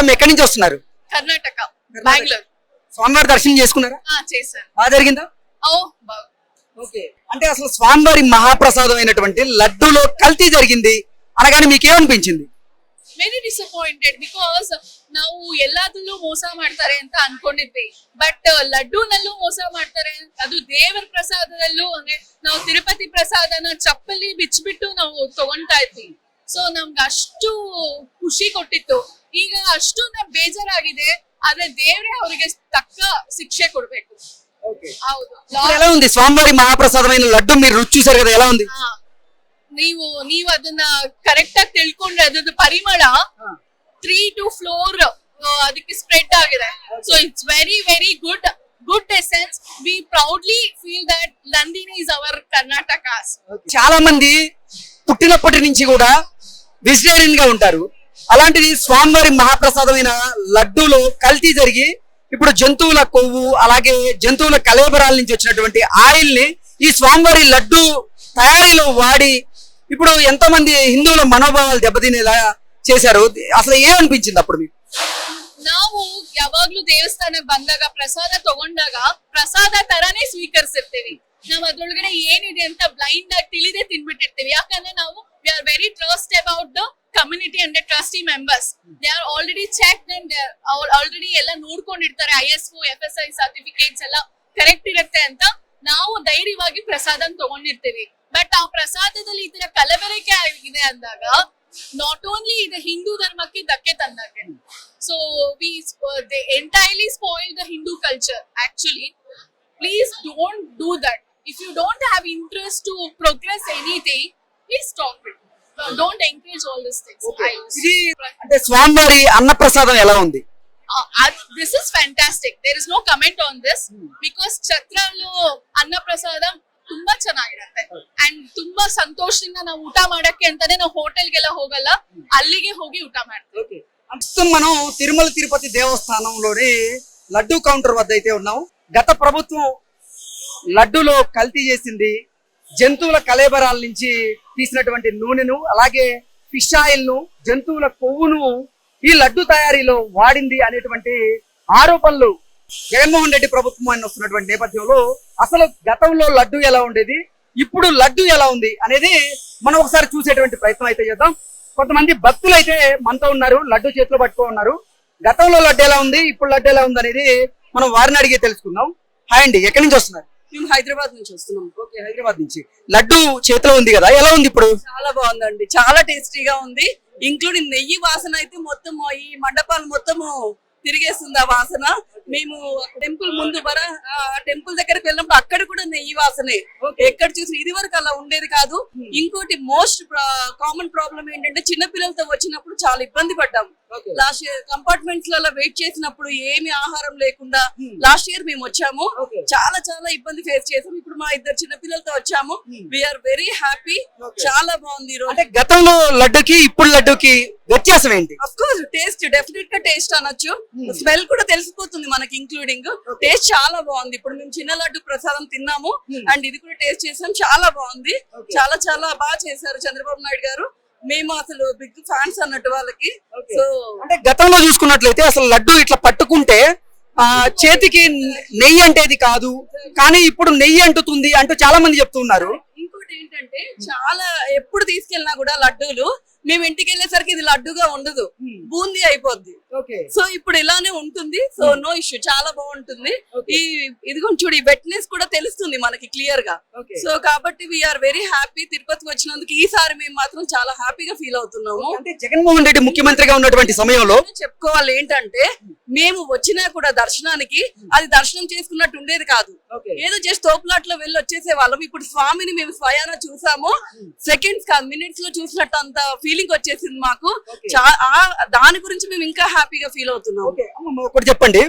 Madam ఎక్కడి నుంచి వస్తున్నారు కర్ణాటక బెంగళూరు స్వామివారి దర్శనం చేసుకున్నారా ఆ, చేశాను బాగా జరిగిందా ఓ బాగా ఓకే అంటే అసలు స్వామివారి మహాప్రసాదం అయినటువంటి లడ్డూలో కల్తీ జరిగింది అనగానే మీకేమనిపించింది ವೆರಿ ಡಿಸಪಾಯಿಂಟೆಡ್ ಬಿಕಾಸ್ ನಾವು ಎಲ್ಲದರಲ್ಲೂ ಮೋಸ ಮಾಡ್ತಾರೆ ಅಂತ ಅನ್ಕೊಂಡಿದ್ವಿ ಬಟ್ ಲಡ್ಡೂನಲ್ಲೂ ಮೋಸ ಮಾಡ್ತಾರೆ ಅದು ದೇವರ ಪ್ರಸಾದದಲ್ಲೂ ಅಂದ್ರೆ ನಾವು ತಿರುಪತಿ ಪ್ರಸಾದನ ಚಪ್ಪಲಿ ಬಿಚ್ಚಿಬಿಟ್ಟು ನಾವು ತಗೊಂತಾ ಇದ್ವಿ ಸೊ ನಮ್ಗೆ ಅಷ್ಟು ಖುಷಿ ಕೊಟ್ಟಿತ್ತು ಈಗ ಅಷ್ಟು ನಮ್ ಬೇಜಾರಾಗಿದೆ ಆದ್ರೆ ದೇವ್ರೆ ಅವರಿಗೆ ತಕ್ಕ ಶಿಕ್ಷೆ ಕೊಡ್ಬೇಕು ಹೌದು ఇప్పుడు ఎలా ఉంది స్వామివారి మహాప్రసాదమైన లడ్డు మీరు రుచి చూసారు కదా ఎలా ఉంది ಹಾ. ನೀವು ನೀವು ಅದನ್ನ ಕರೆಕ್ಟ್ ಆಗಿ ತಿಳ್ಕೊಂಡ್ರೆ ಅದ್ರದ್ದು ಪರಿಮಳ ತ್ರೀ ಟು ಫ್ಲೋರ್ ಅದಕ್ಕೆ ಸ್ಪ್ರೆಡ್ ಆಗಿದೆ so it's very very good good essence we proudly feel that Nandini is our Karnataka's చాలా మంది పుట్టినప్పటి నుంచి కూడా వెజిటేరియన్ గా ఉంటారు అలాంటిది స్వామివారి మహాప్రసాదమైన లడ్డూలో కల్తీ జరిగి ఇప్పుడు జంతువుల కొవ్వు అలాగే జంతువుల కలేబరాల నుంచి వచ్చినటువంటి ఆయిల్ ని ఈ స్వామివారి లడ్డు తయారీలో వాడి ఇప్పుడు ఎంతో మంది హిందువుల మనోభావాలు దెబ్బతినేలా చేశారు అసలు ఏమనిపించింది అప్పుడు మీకు ನಾವು ಯಾವಾಗ್ಲೂ ದೇವಸ್ಥಾನಕ್ಕೆ ಬಂದಾಗ ಪ್ರಸಾದ ತಗೊಂಡಾಗ ಪ್ರಸಾದ ತರಾನೇ ಸ್ವೀಕರಿಸಿರ್ತೀವಿ ನಾವ್ ಅದ್ರೊಳಗಡೆ ಏನಿದೆ ಅಂತ ಬ್ಲೈಂಡ್ ಆಗಿ ತಿಳಿದೇ ತಿನ್ಬಿಟ್ಟಿರ್ತೀವಿ ಯಾಕಂದ್ರೆ ನಾವು we are very trust about the community and trustee members they are already check and already ಎಲ್ಲ ನೋಡ್ಕೊಂಡಿರ್ತಾರೆ I S F S I certificates ಎಲ್ಲ ಕರೆಕ್ಟ್ ಇರುತ್ತೆ ಅಂತ. ನಾವು ಧೈರ್ಯವಾಗಿ ಪ್ರಸಾದ ತಗೊಂಡಿರ್ತೀವಿ. ಬಟ್ ಆ ಪ್ರಸಾದದಲ್ಲಿ ಈ ತರ ಕಲಬೆರಕೆ ಆಗಿದೆ ಅಂದಾಗ ನಾಟ್ ಓನ್ಲಿ ಇದು ಹಿಂದೂ ಧರ್ಮಕ್ಕೆ ಧಕ್ಕೆ ತಂದಾಗೆ. So we they entirely spoil the Hindu culture actually please don't do that if you don't have interest to progress anything please stop it don't encourage all this things ఇది అంటే స్వామివారి అన్నప్రసాదం ఎలా ఉంది this is fantastic there is no comment on this because ಛತ್ರಲ್ಲೂ ಅನ್ನಪ್ರಸಾದ ತುಂಬಾ ಚೆನ್ನಾಗಿರುತ್ತೆ and ತುಂಬಾ ಸಂತೋಷದಿಂದ ನಾವು ಊಟ ಮಾಡಕ್ಕೆ ಅಂತಾನೆ ನಾವು ಹೋಟೆಲ್ಗೆಲ್ಲ ಹೋಗಲ್ಲ ಅಲ್ಲಿಗೆ ಹೋಗಿ ಊಟ ಮಾಡ್ತೀವಿ ప్రస్తుతం మనం తిరుమల తిరుపతి దేవస్థానంలోని లడ్డు కౌంటర్ వద్ద అయితే ఉన్నాం గత ప్రభుత్వం లడ్డూలో కల్తీ చేసింది జంతువుల కలేబరాల నుంచి తీసినటువంటి నూనెను అలాగే ఫిష్ ఆయిల్ను జంతువుల కొవ్వును ఈ లడ్డు తయారీలో వాడింది అనేటువంటి ఆరోపణలు జగన్మోహన్ రెడ్డి ప్రభుత్వం అని వస్తున్నటువంటి నేపథ్యంలో అసలు గతంలో లడ్డు ఎలా ఉండేది ఇప్పుడు లడ్డు ఎలా ఉంది అనేది మనం ఒకసారి చూసేటువంటి ప్రయత్నం అయితే చేద్దాం. కొంతమంది భక్తులు అయితే మనతో ఉన్నారు లడ్డు చేతిలో పట్టుకో ఉన్నారు. గతంలో లడ్డు ఎలా ఉంది ఇప్పుడు లడ్డు ఎలా ఉంది అనేది మనం వారిని అడిగి తెలుసుకుందాం. హాయ్ అండి ఎక్కడి నుంచి వస్తున్నారు? మేము హైదరాబాద్ నుంచి వస్తున్నాం. ఓకే హైదరాబాద్ నుంచి. లడ్డు చేతిలో ఉంది కదా ఎలా ఉంది ఇప్పుడు? చాలా బాగుందండి. చాలా టేస్టీగా ఉంది. ఇంక్లూడింగ్ నెయ్యి వాసన అయితే మొత్తం ఈ మండపాలు మొత్తము తిరిగేస్తుంది ఆ వాసన. మేము టెంపుల్ ముందు బర టెంపుల్ దగ్గరికి వెళ్ళినప్పుడు అక్కడ కూడా నెయ్యి వాసనే. ఎక్కడ చూసి ఇది వరకు అలా ఉండేది కాదు. ఇంకోటి మోస్ట్ కామన్ ప్రాబ్లం ఏంటంటే చిన్న పిల్లలతో వచ్చినప్పుడు చాలా ఇబ్బంది పడ్డాం. లాస్ట్ ఇయర్ కంపార్ట్మెంట్స్లలో వెయిట్ చేసినప్పుడు ఏమి ఆహారం లేకుండా లాస్ట్ ఇయర్ మేము వచ్చాము. చాలా చాలా ఇబ్బంది ఫేస్ చేసాం. ఇప్పుడు మా ఇద్దరు చిన్న పిల్లలతో వచ్చాము వీఆర్ వెరీ హ్యాపీ చాలా బాగుంది అంటే గతంలో లడ్డుకి ఇప్పుడు లడ్డుకి వ్యత్యాసం ఏంటి? అఫ్ కోర్స్ టేస్ట్ డెఫినెట్గా టేస్ట్ అనొచ్చు. స్మెల్ కూడా తెలిసిపోతుంది మనకి ఇంక్లూడింగ్ టేస్ట్ చాలా బాగుంది. ఇప్పుడు మేము చిన్న లడ్డు ప్రసాదం తిన్నాము అండ్ ఇది కూడా టేస్ట్ చేసాం. చాలా బాగుంది. చాలా చాలా బాగా చేశారు చంద్రబాబు నాయుడు గారు. మేము అసలు బిగ్ ఫ్యాన్స్ అన్నట్టు వాళ్ళకి. సో అంటే గతంలో చూసుకున్నట్లయితే అసలు లడ్డు ఇట్లా పట్టుకుంటే ఆ చేతికి నెయ్యి అంటేది కాదు కానీ ఇప్పుడు నెయ్యి అంటుతుంది అంటూ చాలా మంది చెప్తున్నారు. ఇంకోటి ఏంటంటే చాలా ఎప్పుడు తీసుకెళ్ళినా కూడా లడ్డూలు మేము ఇంటికి వెళ్ళేసరికి ఇది లడ్డుగా ఉండదు. బూందీ అయిపోద్ది. సో ఇప్పుడు ఇలానే ఉంటుంది. సో నో ఇష్యూ చాలా బాగుంటుంది. ఈ ఇదిగో చూడు ఈ వెట్నెస్ కూడా తెలుస్తుంది మనకి క్లియర్గా సో కాబట్టి వీఆర్ వెరీ హ్యాపీ తిరుపతికి వచ్చినందుకు ఈసారి మేము మాత్రం చాలా హ్యాపీగా ఫీల్ అవుతున్నాము. అంటే జగన్మోహన్ రెడ్డి ముఖ్యమంత్రిగా ఉన్నటువంటి సమయంలో చెప్పుకోవాలి ఏంటంటే మేము వచ్చినా కూడా దర్శనానికి అది దర్శనం చేసుకున్నట్టు ఉండేది కాదు. ఏదో జస్ట్ తోపులాట్లో వెళ్ళి వచ్చేసే వాళ్ళం. ఇప్పుడు స్వామిని మేము స్వయాన చూసాము. సెకండ్స్ కాదు మినిట్స్లో చూసినట్టు అంత ఫీలింగ్ వచ్చేసింది మాకు. దాని గురించి మేము ఇంకా హ్యాపీగా ఫీల్ అవుతున్నాము ఓకే అమ్మమ్మ ఒకటి చెప్పండి.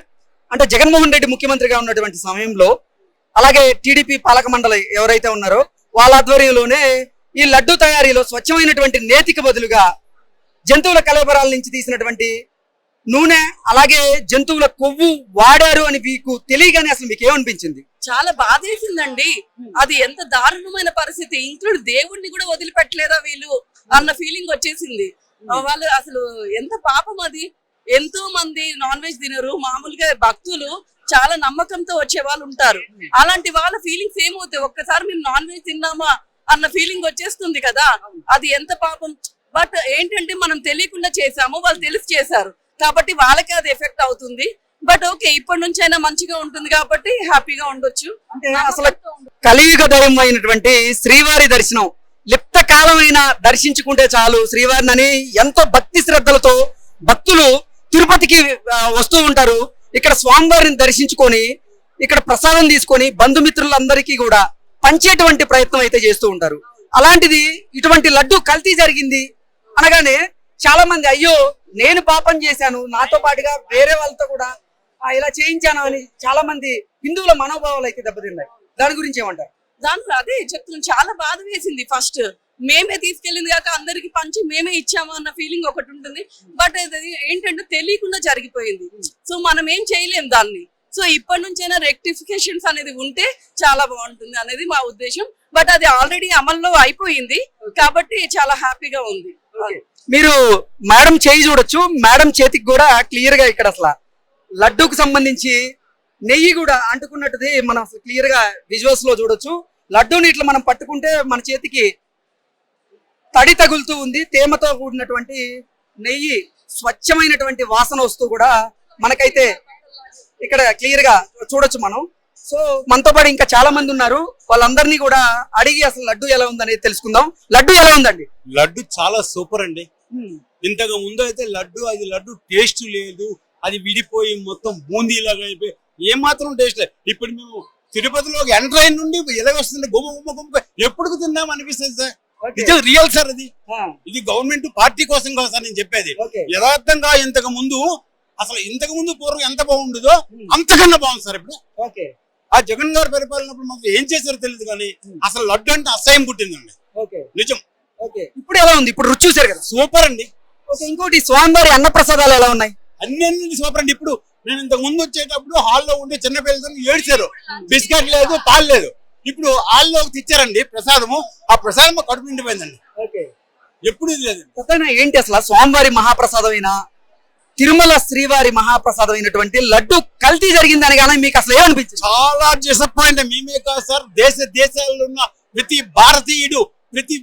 అంటే జగన్మోహన్ రెడ్డి ముఖ్యమంత్రిగా ఉన్నటువంటి సమయంలో అలాగే టీడీపీ పాలక మండలి ఎవరైతే ఉన్నారో వాళ్ళ ఆధ్వర్యంలోనే ఈ లడ్డు తయారీలో స్వచ్ఛమైనటువంటి నేతికి బదులుగా జంతువుల కలబరాల నుంచి తీసినటువంటి నూనె అలాగే జంతువుల కొవ్వు వాడారు అని మీకు తెలియగానే అసలు మీకు ఏమనిపించింది? చాలా బాధేసిందండి. అది ఎంత దారుణమైన పరిస్థితి. ఇంక్లూడ్ దేవుణ్ణి కూడా వదిలిపెట్టలేదా వీళ్ళు అన్న ఫీలింగ్ వచ్చేసింది. వాళ్ళు అసలు ఎంత పాపం అది. ఎంతో మంది నాన్ వెజ్ తినరు. మామూలుగా భక్తులు చాలా నమ్మకంతో వచ్చే వాళ్ళు ఉంటారు. అలాంటి వాళ్ళ ఫీలింగ్స్ ఏమవుతాయి? ఒక్కసారి మేము నాన్ వెజ్ తిన్నామా అన్న ఫీలింగ్ వచ్చేస్తుంది కదా. అది ఎంత పాపం. బట్ ఏంటంటే మనం తెలియకుండా చేసాము వాళ్ళు తెలిసి చేశారు. కాబట్టి వాళ్ళకే అది ఎఫెక్ట్ అవుతుంది. బట్ ఓకే ఇప్పటి నుంచి అయినా మంచిగా ఉంటుంది కాబట్టి హ్యాపీగా ఉండొచ్చు. అసలు కలియుగ దైవం అయినటువంటి శ్రీవారి దర్శనం లిప్త కాలమైన దర్శించుకుంటే చాలు. శ్రీవారిని ఎంతో భక్తి శ్రద్ధలతో తిరుపతికి వస్తూ ఉంటారు. ఇక్కడ స్వామివారిని దర్శించుకొని ఇక్కడ ప్రసాదం తీసుకొని బంధుమిత్రులందరికీ కూడా పంచేటువంటి ప్రయత్నం అయితే చేస్తూ ఉంటారు. అలాంటిది ఇటువంటి లడ్డు కల్తీ జరిగింది అనగానే చాలా మంది అయ్యో నేను పాపం చేశాను నాతో పాటుగా వేరే వాళ్ళతో కూడా ఇలా చేయించాను అని చాలా మంది హిందువుల మనోభావాలు అయితే దెబ్బతిన్నాయి. దాని గురించి ఏమంటారు? దాంట్లో అదే చెప్తున్నాను. చాలా బాధ వేసింది ఫస్ట్. మేమే తీసుకెళ్ళింది కాక అందరికి పంచి మేమే ఇచ్చాము అన్న ఫీలింగ్ ఒకటి ఉంటుంది. బట్ అది ఏంటంటే తెలియకుండా జరిగిపోయింది. సో మనం ఏం చేయలేం దాన్ని. సో ఇప్పటి నుంచైనా రెక్టిఫికేషన్స్ అనేది ఉంటే చాలా బాగుంటుంది అనేది మా ఉద్దేశం. బట్ అది ఆల్రెడీ అమల్లో అయిపోయింది. కాబట్టి చాలా హ్యాపీగా ఉంది. మీరు మేడం చేయి చూడొచ్చు. మేడం చేతికి కూడా క్లియర్గా ఇక్కడ అసలు లడ్డూకు సంబంధించి నెయ్యి కూడా అంటుకున్నట్టుది. మనం అసలు క్లియర్గా విజువల్స్లో చూడొచ్చు. లడ్డూని ఇట్లా మనం పట్టుకుంటే మన చేతికి తడి తగులుతూ ఉంది. తేమతో కూడినటువంటి నెయ్యి స్వచ్ఛమైనటువంటి వాసన వస్తూ కూడా మనకైతే ఇక్కడ క్లియర్గా చూడొచ్చు మనం. సో మనతో పాటు ఇంకా చాలా మంది ఉన్నారు. వాళ్ళందరినీ కూడా అడిగి అసలు లడ్డు ఎలా ఉందనేది తెలుసుకుందాం. లడ్డు ఎలా ఉందండి? లడ్డు చాలా సూపర్ అండి. ఇంతకు ముందు అయితే లడ్డు అది లడ్డు టేస్ట్ లేదు. అది విడిపోయి మొత్తం బూందీలాగా అయిపోయి ఏమాత్రం టేస్ట్ లేదు. ఇప్పుడు మేము తిరుపతిలో ఎంటర్ అయిన నుండి ఎలా వస్తుంది గుమ్మ గుమ్మ గుమ్మ. ఎప్పుడు తిందాం అనిపిస్తుంది సార్? ఇది రియల్ సార్ అది. ఇది గవర్నమెంట్ పార్టీ కోసం కాదు సార్ నేను చెప్పేది. యథార్థంగా ఇంతకు ముందు అసలు ఇంతకు ముందు పూర్వం ఎంత బాగుండదో అంతకన్నా బాగుంది సార్ ఇప్పుడు. ఓకే ఆ జగన్ గారు పరిపాలనప్పుడు మాకు ఏం చేశారో తెలియదు కానీ అసలు లడ్డు అంటే అసహ్యం పుట్టిందండి. ఓకే నిజం. ఓకే ఇప్పుడు ఎలా ఉంది? ఇప్పుడు రుచి చూసారు కదా? సూపర్ అండి. ఓకే ఇంకోటి స్వామివారి అన్న ప్రసాదాలు ఎలా ఉన్నాయి? అన్ని అన్ని సూపర్ అండి. ఇప్పుడు నేను ఇంతకు ముందు వచ్చేటప్పుడు హాల్లో ఉండే చిన్న పిల్లలతో ఏడ్చారు బిస్కెట్ లేదు పాలు లేదు. ఇప్పుడు హాల్లో తెచ్చారండి ప్రసాదము. ఆ ప్రసాదం మా కడుపు నిండిపోయిందండి. ఓకే. ఎప్పుడు ఇది లేదు ఏంటి అసలు? స్వామివారి మహాప్రసాదమైన? తిరుమల శ్రీవారి మహాప్రసాదం అయినటువంటి లడ్డు కల్తీ జరిగిందని కానీ మీకు అసలు ఏమనిపించింది? చాలా డిసప్పాయింట్ మేమే కాదు సార్ దేశ దేశాల్లో ఉన్న ప్రతి భారతీయుడు ప్రతి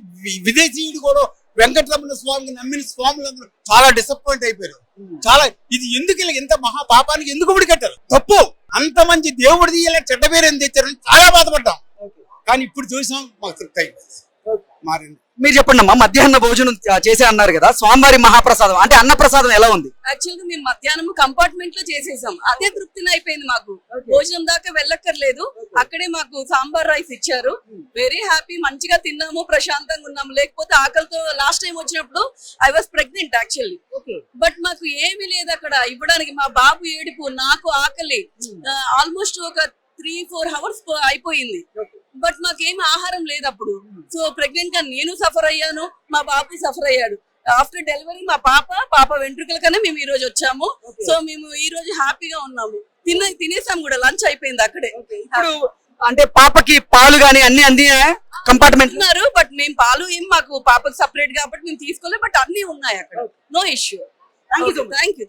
విదేశీయుడు కూడా వెంకటరమణ స్వామికి నమ్మిన స్వాములందరూ చాలా డిసప్పాయింట్ అయిపోయారు. చాలా ఇది ఎందుకు ఇంత మహా పాపానికి ఎందుకు కట్టారు తప్పు. అంత మంచి దేవుడిది ఇలా చెడ్డ పేరు ఎందుకు తెచ్చారని చాలా బాధపడ్డాం. కానీ ఇప్పుడు చూసాం మాకు తృప్తి మారింది. మీరు చెప్పండి అమ్మా మధ్యాహ్న భోజనం చేసే అన్నారు కదా స్వామివారి మహాప్రసాదం అంటే అన్న ప్రసాదం ఎలా ఉంది? యాక్చువల్గా మేము మధ్యాహ్నం కంపార్ట్మెంట్లో చేసేసాం. అదే తృప్తిని అయిపోయింది మాకు. భోజనం దాకా వెళ్ళక్కర్లేదు. అక్కడే మాకు సాంబార్ రైస్ ఇచ్చారు. వెరీ హ్యాపీ మంచిగా తిన్నాము ప్రశాంతంగా ఉన్నాము. లేకపోతే ఆకలితో లాస్ట్ టైం వచ్చినప్పుడు I was pregnant actually but మాకు ఏమీ లేదు అక్కడ. ఇవ్వడానికి మా బాబు ఏడుపు నాకు ఆకలి. ఆల్మోస్ట్ ఒక త్రీ ఫోర్ అవర్స్ అయిపోయింది. బట్ మాకేం ఆహారం లేదు అప్పుడు సో ప్రెగ్నెంట్గా నేను సఫర్ అయ్యాను మా బాబు సఫర్ అయ్యాడు. ఆఫ్టర్ డెలివరీ మా పాప పాప వెంట్రుకల కన్నా మేము ఈ రోజు వచ్చాము సో మేము ఈ రోజు హ్యాపీగా ఉన్నాము. తిన్న తినేసాం కూడా లంచ్ అయిపోయింది అక్కడే. ఇప్పుడు అంటే పాపకి పాలు గాని అన్ని అంది కంపార్ట్మెంట్ ఉన్నారు బట్ మేము పాలు ఏం మాకు పాపకి సపరేట్ కాబట్టి మేము తీసుకోలేదు బట్ అన్ని ఉన్నాయి అక్కడ. No issue. Thank you thank you